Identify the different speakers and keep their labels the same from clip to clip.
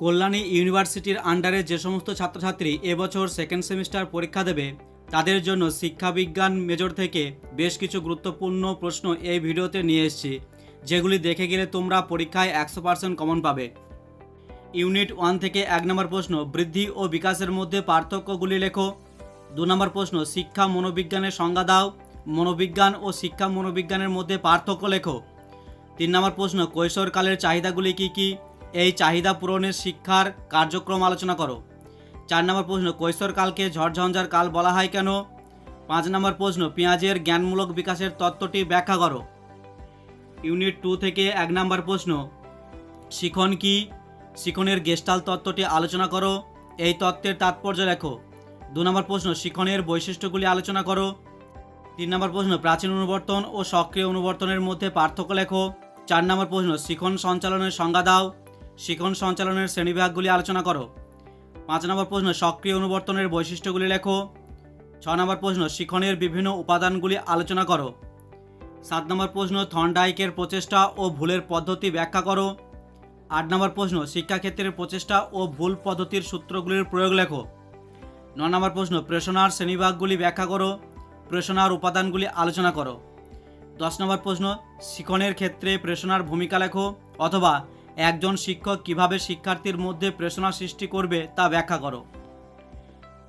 Speaker 1: কল্যাণী ইউনিভার্সিটির আন্ডারে যে সমস্ত ছাত্রছাত্রী এবছর সেকেন্ড সেমিস্টার পরীক্ষা দেবে, তাদের জন্য শিক্ষাবিজ্ঞান মেজর থেকে বেশ কিছু গুরুত্বপূর্ণ প্রশ্ন এই ভিডিওতে নিয়ে এসেছি, যেগুলি দেখে গেলে তোমরা পরীক্ষায় একশো পার্সেন্ট কমন পাবে। ইউনিট ওয়ান থেকে এক নম্বর প্রশ্ন, বৃদ্ধি ও বিকাশের মধ্যে পার্থক্যগুলি লেখো। দু নম্বর প্রশ্ন, শিক্ষা মনোবিজ্ঞানের সংজ্ঞা দাও। মনোবিজ্ঞান ও শিক্ষা মনোবিজ্ঞানের মধ্যে পার্থক্য লেখো। তিন নম্বর প্রশ্ন, কৈশোরকালের চাহিদাগুলি কী কী? এই চাহিদা পূরণের শিক্ষার কার্যক্রম আলোচনা করো। চার নম্বর প্রশ্ন কৈশোরকালকে ঝড়ঝঞ্ঝার কাল বলা হয় কেন? পাঁচ নম্বর প্রশ্ন, পেঁয়াজের জ্ঞানমূলক বিকাশের তত্ত্বটি ব্যাখ্যা করো। ইউনিট টু থেকে এক নম্বর প্রশ্ন, শিখন কি? শিখনের গেস্টাল তত্ত্বটি আলোচনা করো। এই তত্ত্বের তাৎপর্য লেখো। দু নম্বর প্রশ্ন, শিখনের বৈশিষ্ট্যগুলি আলোচনা করো। তিন নম্বর প্রশ্ন, প্রাচীন অনুবর্তন ও সক্রিয় অনুবর্তনের মধ্যে পার্থক্য লেখো। চার নম্বর প্রশ্ন, শিখন সঞ্চালনের সংজ্ঞা দাও। শিখন সঞ্চালনের শ্রেণীবিভাগগুলি আলোচনা করো। পাঁচ নম্বর প্রশ্ন, সক্রিয় অনুবর্তনের বৈশিষ্ট্যগুলি লেখো। ছ নম্বর প্রশ্ন, শিখনের বিভিন্ন উপাদানগুলি আলোচনা করো। সাত নম্বর প্রশ্ন থর্নডাইকের প্রচেষ্টা ও ভুলের পদ্ধতি ব্যাখ্যা করো। আট নম্বর প্রশ্ন, শিক্ষাক্ষেত্রের প্রচেষ্টা ও ভুল পদ্ধতির সূত্রগুলির প্রয়োগ লেখো। ন নম্বর প্রশ্ন প্রেষণার শ্রেণীভাগগুলি ব্যাখ্যা করো। প্রেষণার উপাদানগুলি আলোচনা করো। দশ নম্বর প্রশ্ন, শিখনের ক্ষেত্রে প্রেষণার ভূমিকা লেখো অথবা একজন শিক্ষক কীভাবে শিক্ষার্থীর মধ্যে প্রেষণা সৃষ্টি করবে তা ব্যাখ্যা করো।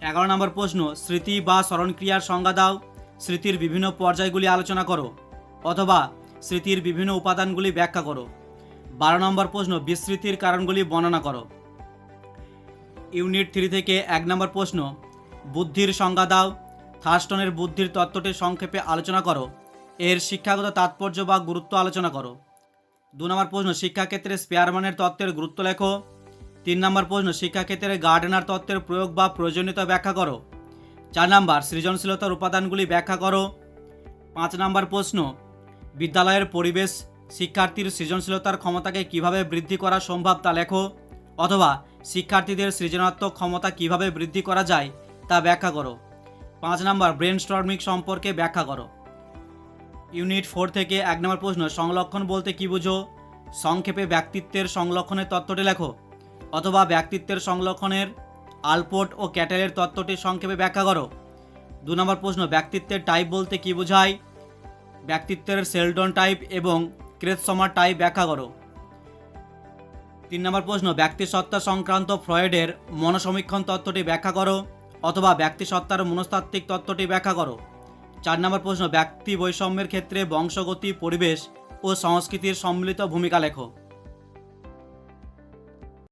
Speaker 1: এগারো নম্বর প্রশ্ন, স্মৃতি বা স্মরণক্রিয়ার সংজ্ঞা দাও। স্মৃতির বিভিন্ন পর্যায়গুলি আলোচনা করো অথবা স্মৃতির বিভিন্ন উপাদানগুলি ব্যাখ্যা করো। বারো নম্বর প্রশ্ন, বিস্মৃতির কারণগুলি বর্ণনা করো। ইউনিট থ্রি থেকে এক নম্বর প্রশ্ন, বুদ্ধির সংজ্ঞা দাও। থার্স্টনের বুদ্ধির তত্ত্বটি সংক্ষেপে আলোচনা করো। এর শিক্ষাগত তাৎপর্য বা গুরুত্ব আলোচনা করো। দু নম্বর প্রশ্ন, শিক্ষাক্ষেত্রে স্পেয়ারম্যানের তত্ত্বের গুরুত্ব লেখো। তিন নম্বর প্রশ্ন, শিক্ষাক্ষেত্রে গার্ডেনার তত্ত্বের প্রয়োগ বা প্রয়োজনীয়তা ব্যাখ্যা করো। চার নম্বর, সৃজনশীলতার উপাদানগুলি ব্যাখ্যা করো। পাঁচ নম্বর প্রশ্ন, বিদ্যালয়ের পরিবেশ শিক্ষার্থীর সৃজনশীলতার ক্ষমতাকে কীভাবে বৃদ্ধি করা সম্ভব তা লেখো। অথবা, শিক্ষার্থীদের সৃজনাত্মক ক্ষমতা কীভাবে বৃদ্ধি করা যায় তা ব্যাখ্যা করো। পাঁচ নম্বর ব্রেন স্টর্মিক সম্পর্কে ব্যাখ্যা করো। ইউনিট ফোর থেকে এক নম্বর প্রশ্ন, সংলক্ষণ বলতে কি বুঝো? সংক্ষেপে ব্যক্তিত্বের সংলক্ষণের তত্ত্বটি লেখো। অথবা ব্যক্তিত্বের সংলক্ষণের আলপোর্ট ও ক্যাটেলের তত্ত্বটি সংক্ষেপে ব্যাখ্যা করো। দু নম্বর প্রশ্ন, ব্যক্তিত্বের টাইপ বলতে কি বোঝায়? ব্যক্তিত্বের সেলডন টাইপ এবং ক্রেতসমার টাইপ ব্যাখ্যা করো। তিন নম্বর প্রশ্ন, ব্যক্তিসত্তা সংক্রান্ত ফ্রয়েডের মনসমীক্ষণ তত্ত্বটি ব্যাখ্যা করো অথবা ব্যক্তিসত্তার মনস্তাত্ত্বিক তত্ত্বটি ব্যাখ্যা করো। চার নম্বর প্রশ্ন, ব্যক্তি বৈষম্যের ক্ষেত্রে বংশগতি, পরিবেশ ও সংস্কৃতির সম্মিলিত ভূমিকা লেখো।